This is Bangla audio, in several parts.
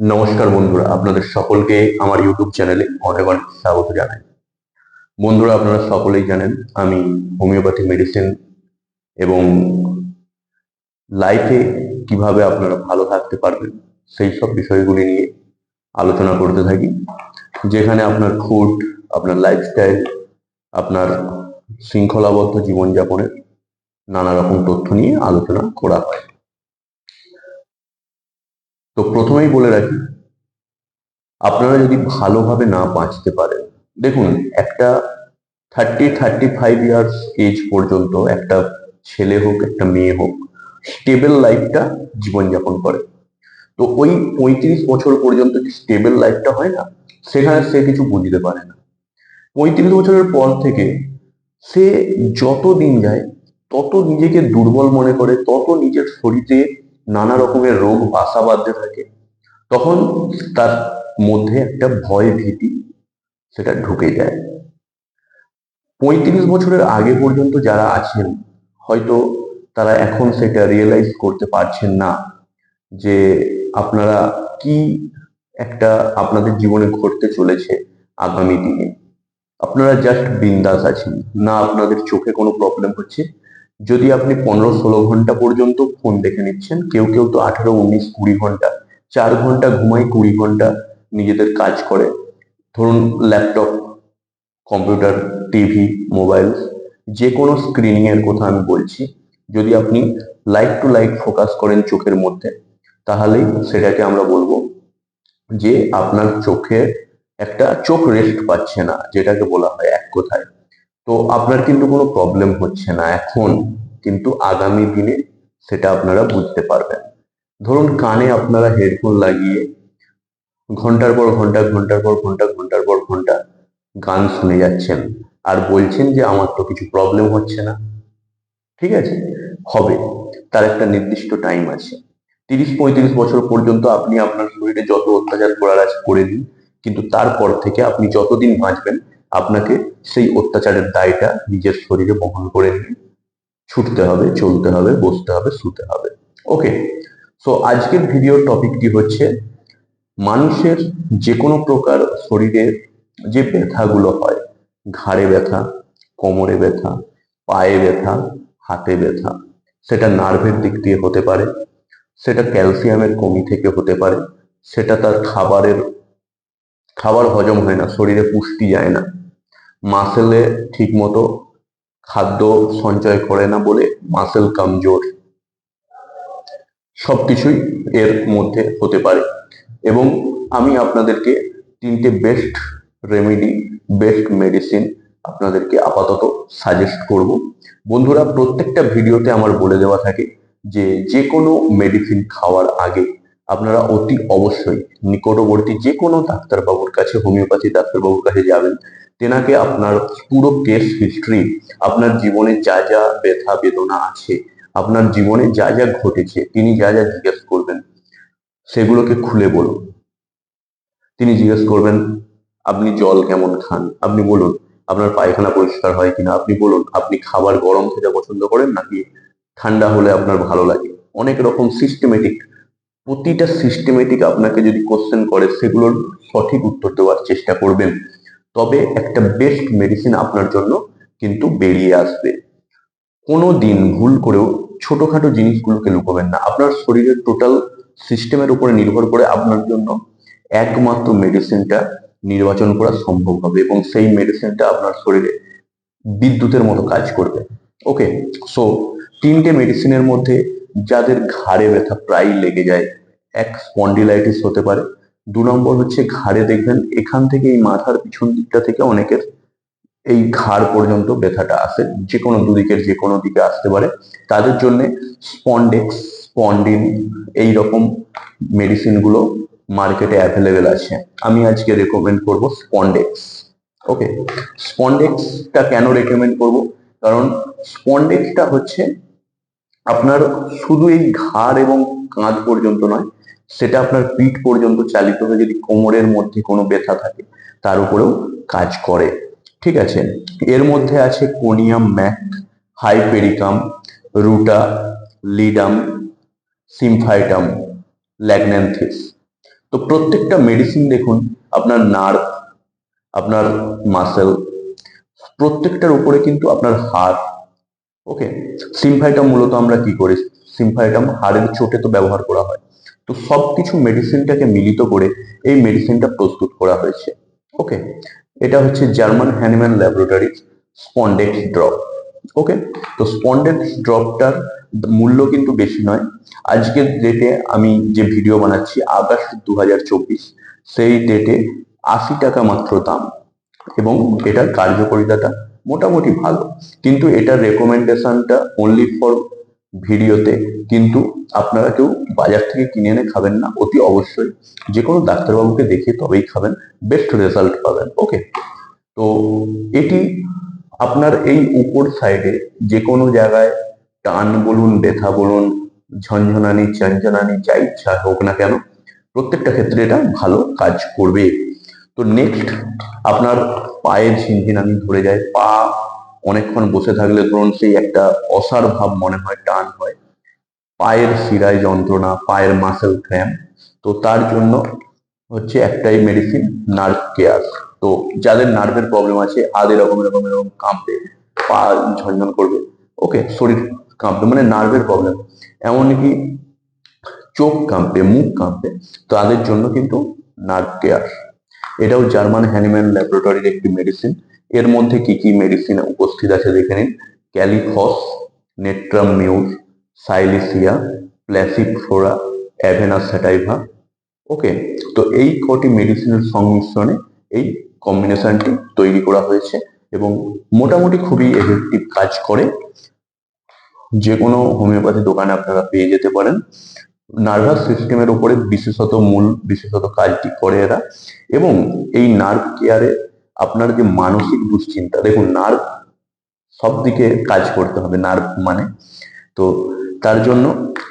নমস্কার বন্ধুরা, আপনাদের সকলকে আমার ইউটিউব চ্যানেলে অনেক অনেক স্বাগত জানাই। বন্ধুরা, আপনারা সকলেই জানেন আমি হোমিওপ্যাথি মেডিসিন এবং লাইফে কীভাবে আপনারা ভালো থাকতে পারবেন, সেই সব বিষয়গুলি নিয়ে আলোচনা করতে থাকি। যেখানে আপনার ফুড আপনার লাইফস্টাইল আপনার শৃঙ্খলাবদ্ধ জীবনযাপনের নানা রকম তথ্য নিয়ে আলোচনা করা হয়। তো প্রথমেই বলে রাখি, আপনারা যদি ভালোভাবে না বাঁচতে পারেন, দেখুন একটা thirty thirty five years age পর্যন্ত একটা ছেলে হোক, একটা মেয়ে হোক স্টেবল লাইফটা জীবনযাপন করে। তো ওই পঁয়ত্রিশ বছর পর্যন্ত যে স্টেবল লাইফটা হয় না? সেখানে সে কিছু বুঝতে পারে না। পঁয়ত্রিশ বছরের পর থেকে সে যত দিন যায়, তত নিজেকে দুর্বল মনে করে, তত নিজের শরীরে নানা রকমের রোগ, বাসা বাঁধতে থাকে, তখন তার মধ্যে একটা ভয় ভীতি সেটা ঢুকে যায়। পঁয়ত্রিশ বছরের আগে পর্যন্ত যারা আছেন, হয়তো তারা এখন সেটা রিয়েলাইজ করতে পারছেন না যে আপনারা কি একটা আপনাদের জীবনে ঘটতে চলেছে আগামী দিনে। আপনারা জাস্ট বিন্দাস আছেন, না আপনাদের চোখে কোনো প্রবলেম হচ্ছে যদি আপনি পনেরো ষোলো ঘণ্টা পর্যন্ত ফোন দেখে নিচ্ছেন, কেউ কেউ তো আঠেরো, উনিশ, কুড়ি ঘণ্টা, চার ঘণ্টা ঘুমায় কুড়ি ঘণ্টা নিজেদের কাজ করে। ধরুন ল্যাপটপ কম্পিউটার টিভি মোবাইল যে কোনো স্ক্রিনিং এর কথা আমি বলছি, যদি আপনি লাইট টু লাইট ফোকাস করেন চোখের মধ্যে, তাহলেই সেটাকে আমরা বলব যে আপনার চোখে একটা চোখ রেস্ট পাচ্ছে না, যেটাকে বলা হয় এক কথায়। তো আপনার কিন্তু কোনো প্রবলেম হচ্ছে না এখন, কিন্তু আগামী দিনে সেটা আপনারা বুঝতে পারবেন। ধরুন কানে আপনারা হেডফোন লাগিয়ে ঘণ্টার পর ঘণ্টা, ঘণ্টার পর ঘণ্টা, ঘণ্টার পর ঘণ্টা গান শুনে যাচ্ছেন আর বলছেন যে আমার তো কিছু প্রবলেম হচ্ছে না। ঠিক আছে? হবে, তার একটা নির্দিষ্ট টাইম আছে। তিরিশ, পঁয়ত্রিশ বছর পর্যন্ত আপনি আপনার শরীরে যত অত্যাচার করার আছে করে দিন, কিন্তু তারপর থেকে আপনি যতদিন বাঁচবেন আপনাকে সেই অত্যাচারের দায়টা নিজের শরীরে বহন করে নিয়ে ছুটতে হবে, চলতে হবে, বসতে হবে, শুতে হবে। ওকে সো আজকের ভিডিওর টপিকটি হচ্ছে মানুষের যে কোনো প্রকার শরীরের যে ব্যথাগুলো হয়, ঘাড়ে ব্যথা, কোমরে ব্যথা, পায়ে ব্যথা, হাতে ব্যথা, সেটা নার্ভের দিক দিয়ে হতে পারে, সেটা ক্যালসিয়ামের কমি থেকে হতে পারে, সেটা তার খাবারের, খাবার হজম হয় না, শরীরে পুষ্টি যায় না মাসেলে ঠিক মতো খাদ্য সঞ্চয় করে না বলে মাসেল কামজোর। সবকিছুই এর মধ্যে হতে পারে। এবং আমি আপনাদেরকে তিনটে বেস্ট রেমেডি বেস্ট মেডিসিন আপনাদেরকে আপাতত সাজেস্ট করব। বন্ধুরা, প্রত্যেকটা ভিডিওতে আমার বলে দেওয়া থাকে যে যে কোনো মেডিসিন খাওয়ার আগে আপনারা অতি অবশ্যই নিকটবর্তী যে কোনো ডাক্তারবাবুর কাছে, হোমিওপ্যাথি ডাক্তারবাবুর কাছে যাবেন। তেনাকে আপনার পুরো কেস হিস্ট্রি আপনার জীবনে যা যা ব্যথা, বেদনা আছে, আপনার জীবনে যা যা ঘটেছে, তিনি যা যা জিজ্ঞেস করবেন, সেগুলোকে খুলে বলুন। তিনি জিজ্ঞেস করবেন, আপনি জল কেমন খান? আপনি বলুন, আপনার পায়খানা পরিষ্কার হয় কিনা? আপনি বলুন, আপনি খাবার গরম খেতে পছন্দ করেন নাকি ঠান্ডা হলে আপনার ভালো লাগে? অনেক রকম সিস্টেমেটিক প্রতিটা সিস্টেমেটিক আপনাকে যদি কোশ্চেন করে, সেগুলোর সঠিক উত্তর দেওয়ার চেষ্টা করবেন। তবে একটা বেস্ট মেডিসিন আপনার জন্য কিন্তু বেরিয়ে আসবে। কোনো দিন ভুল করেও ছোটখাটো জিনিসগুলোকে লুকোবেন না। আপনার শরীরের টোটাল সিস্টেমের উপরে নির্ভর করে আপনার জন্য একমাত্র মেডিসিনটা নির্বাচন করা সম্ভব হবে এবং সেই মেডিসিনটা আপনার শরীরে বিদ্যুতের মতো কাজ করবে। ওকে সো তিনটে মেডিসিনের মধ্যে যাদের ঘাড়ে ব্যথা প্রায় লেগে যায়, এক স্পন্ডিলাইটিস হতে পারে। দু নম্বর হচ্ছে ঘাড়ে দেখবেন এখান থেকে এই মাথার পিছন দিকটা থেকে অনেকের এই ঘাড় পর্যন্ত ব্যথাটা আসে। যে কোনো দুদিকের যে কোনো দিকে আসতে পারে। তাদের জন্য স্পন্ডেক্স স্পন্ডিন এই রকম মেডিসিনগুলো মার্কেটে অ্যাভেলেবেল আছে। আমি আজকে রেকমেন্ড করব স্পন্ডেক্স ওকে স্পন্ডেক্সটা কেন রেকমেন্ড করব? কারণ স্পন্ডেক্সটা হচ্ছে আপনার শুধু এই ঘাড় এবং কাঁধ পর্যন্ত নয়, সেটা আপনার পিঠ পর্যন্ত চালিত হয়ে যদি কোমরের মধ্যে কোনো ব্যথা থাকে, তার উপরেও কাজ করে। ঠিক আছে? এর মধ্যে আছে Conium mac Hypericum Ruta, Ledum, Symphytum, ল্যাগন্যান্থিস। তো প্রত্যেকটা মেডিসিন দেখুন, আপনার নার্ভ আপনার মাসেল প্রত্যেকটার উপরে কিন্তু আপনার হাড় ওকে সিমফাইটাম মূলত আমরা কি করি? সিমফাইটাম হাড়ের চোটে তো ব্যবহার করা হয়। তো সবকিছু মেডিসিনটাকে মিলিত করে এই মেডিসিনটা প্রস্তুত করা হয়েছে। ওকে এটা হচ্ছে German Hahnemann laboratory spondex drop okay তো স্পন্ডেক্স ড্রপটার মূল্য কিন্তু বেশি নয়। আজকের ডেটে আমি যে ভিডিও বানাচ্ছি আগস্ট দু হাজার চব্বিশ, সেই ডেটে আশি টাকা মাত্র দাম। এবং এটার কার্যকারিতাটা মোটামুটি ভালো। কিন্তু এটার রেকমেন্ডেশনটা অনলি ফর ভিডিওতে কিন্তু আপনারা কেউ বাজার থেকে কিনে এনে খাবেন না। অতি অবশ্যই যে কোনো ডাক্তারবাবুকে দেখে তবেই খাবেন বেস্ট রেজাল্ট পাবেন ওকে তো এটি আপনার এই উপর সাইডে যে কোনো জায়গায় টান বলুন, ব্যথা বলুন, ঝনঝনানি, চঞ্চনানি, যা ইচ্ছা হোক না কেন, প্রত্যেকটা ক্ষেত্রে এটা ভালো কাজ করবে। তো নেক্সট আপনার পায়ের ঝিনঝিনানি ধরে যায় পা অনেকক্ষণ বসে থাকলে ধরুন সেই একটা অসার ভাব মনে হয়, টান হয়। পায়ের শিরায় যন্ত্রণা, পায়ের মাসেল ক্র্যাম তো তার জন্য হচ্ছে একটাই মেডিসিন নার্ভ কেয়ার তো যাদের নার্ভের প্রবলেম আছে আধ এরকম এরকম এরকম কাঁপবে, পা ঝনঝন করবে ওকে শরীর কাঁপবে মানে নার্ভের প্রবলেম এমনকি চোখ কাঁপবে, মুখ কাঁপবে, তাদের জন্য কিন্তু নার্ভ কেয়ার এটাও জার্মান হ্যানিম্যান ল্যাবরেটরির একটি মেডিসিন এর মধ্যে কি কি মেডিসিন উপস্থিত আছে দেখে নিন। Kali phos Natrum mur Silicea Passiflora Avena sativa. Okay, তো এই কটি মেডিসিনের সংমিশ্রণে এই কম্বিনেশনটি তৈরি করা হয়েছে এবং মোটামুটি খুবই এফেক্টিভ কাজ করে। যে কোনো হোমিওপ্যাথি দোকানে আপনারা পেয়ে যেতে পারেন। নার্ভাস সিস্টেমের উপরে বিশেষত মূল, বিশেষত কাজটি করে এরা। এবং এই নার্ভ কেয়ারে আপনার যে মানসিক দুশ্চিন্তা, দেখুন নার্ভ সব দিকে কাজ করতে হবে নার্ভ মানে। তো তার জন্য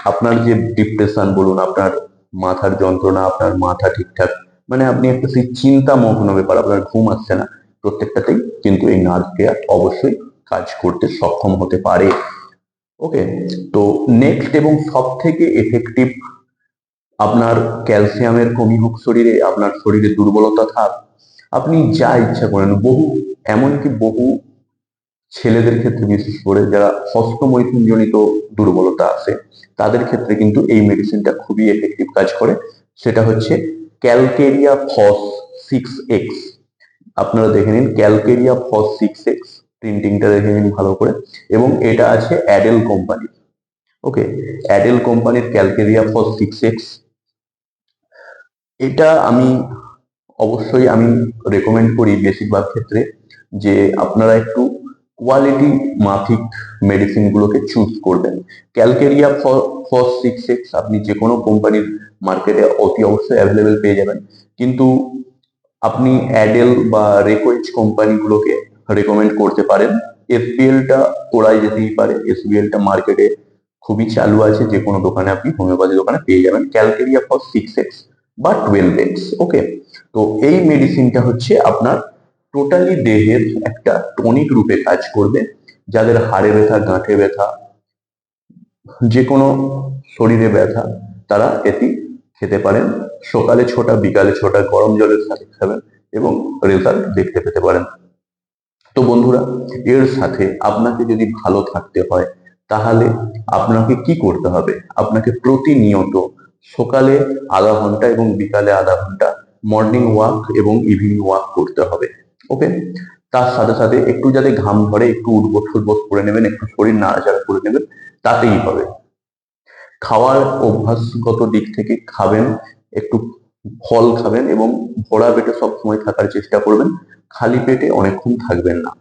আপনার যে ডিপ্রেশন বলুন, আপনার মাথার যন্ত্রণা, আপনার মাথা ঠিকঠাক মানে আপনি একটা সেই চিন্তা মগ্ন ব্যাপার, আপনার ঘুম আসছে না, প্রত্যেকটাতেই কিন্তু এই নার্ভ কেয়ার অবশ্যই কাজ করতে সক্ষম হতে পারে। ওকে তো নেক্সট এবং সব থেকে এফেক্টিভ আপনার ক্যালসিয়ামের কমি হোক শরীরে, আপনার শরীরে দুর্বলতা থাক, আপনি যা ইচ্ছা করেন। বহু, এমনকি বহু ছেলেদের ক্ষেত্রে বিশেষ করে যারা হস্তমৈথুনজনিত দুর্বলতা আছে, তাদের ক্ষেত্রে কিন্তু এই মেডিসিনটা খুবই এফেক্টিভ কাজ করে। সেটা হচ্ছে ক্যালকেরিয়া ফস সিক্স এক্স আপনারা দেখে নিন ক্যালকেরিয়া ফস সিক্স এক্স প্রিন্টিংটা দেখে নিন ভালো করে। এবং এটা আছে অ্যাডেল কোম্পানির ওকে? অ্যাডেল কোম্পানির ক্যালকেরিয়া ফস সিক্স এক্স এটা আমি অবশ্যই আমি রেকমেন্ড করি বেশিরভাগ ক্ষেত্রে যে আপনারা একটু কোয়ালিটি মাফিক মেডিসিন গুলোকে চুজ করবেন। ক্যালকেরিয়া ফর সিক্স এক্স আপনি যে কোনো কোম্পানির মার্কেটে অতি অবশ্যই অ্যাভেলেবেল পেয়ে যাবেন। কিন্তু আপনি অ্যাডেল বা রেকোয়েজ কোম্পানিগুলোকে রেকমেন্ড করতে পারেন। এসবিএলটা করাই যেতেই পারে। এসবিএলটা মার্কেটে খুবই চালু আছে। যে কোনো দোকানে আপনি হোমিওপ্যাথি দোকানে পেয়ে যাবেন। ক্যালকেরিয়া ফর সিক্স এক্স বা টুয়েলভ এক্স ওকে তো এই মেডিসিনটা হচ্ছে আপনার টোটালি দেহের একটা টনিক রূপে কাজ করবে। যাদের হাড়ে ব্যথা, গাঁঠে ব্যথা, যে কোনো শরীরে ব্যথা, তারা এটি খেতে পারেন। সকালে ছোটা, বিকালে ছোটা, গরম জলের সাথে খাবেন এবং রেজাল্ট দেখতে পেতে পারেন। তো বন্ধুরা, এর সাথে আপনাকে যদি ভালো থাকতে হয়, তাহলে আপনাকে কি করতে হবে? আপনাকে প্রতিনিয়ত সকালে আধা ঘণ্টা এবং বিকালে আধা ঘণ্টা মর্নিং ওয়াক এবং ইভিনিং ওয়াক করতে হবে ওকে তার সাথে সাথে একটু যাতে ঘাম ধরে, একটু উঠবোস ফুটবোস করে নেবেন, একটু শরীর নাড়াচাড়া করে নেবেন, তাতেই হবে। খাওয়ার অভ্যাসগত দিক থেকে খাবেন, একটু ফল খাবেন এবং ভরা পেটে সবসময় থাকার চেষ্টা করবেন। খালি পেটে অনেকক্ষণ থাকবেন না।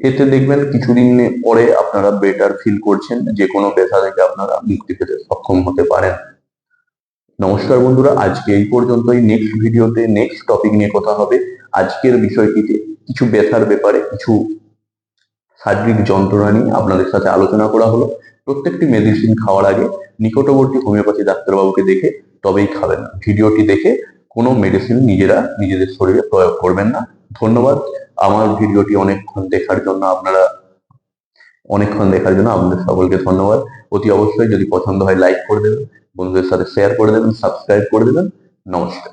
এতে দেখবেন কিছুদিন পরে আপনারা বেটার ফিল করছেন যে কোনো ব্যথা থেকে আপনারা মুক্তি পেতে সক্ষম হতে পারেন। নমস্কার বন্ধুরা, আজকে এই পর্যন্তই। নেক্সট ভিডিওতে নেক্সট টপিক নিয়ে কথা হবে। আজকের বিষয়টিতে কিছু ব্যথার ব্যাপারে কিছু শারীরিক যন্ত্রণা নিয়ে আপনাদের সাথে আলোচনা করা হলো। প্রত্যেকটি মেডিসিন খাওয়ার আগে নিকটবর্তী হোমিওপ্যাথি ডাক্তারবাবুকে দেখে তবেই খাবেন ভিডিওটি দেখে কোনো মেডিসিন নিজেরা নিজেদের শরীরে প্রয়োগ করবেন না। ধন্যবাদ। আমার ভিডিওটি অনেকক্ষণ দেখার জন্য আপনারা অনেকক্ষণ দেখার জন্য আপনাদের সকলকে ধন্যবাদ। অতি অবশ্যই যদি পছন্দ হয় লাইক করে দেবেন। বন্ধুদের সাথে শেয়ার করে দেবেন সাবস্ক্রাইব করে দেবেন। নমস্কার।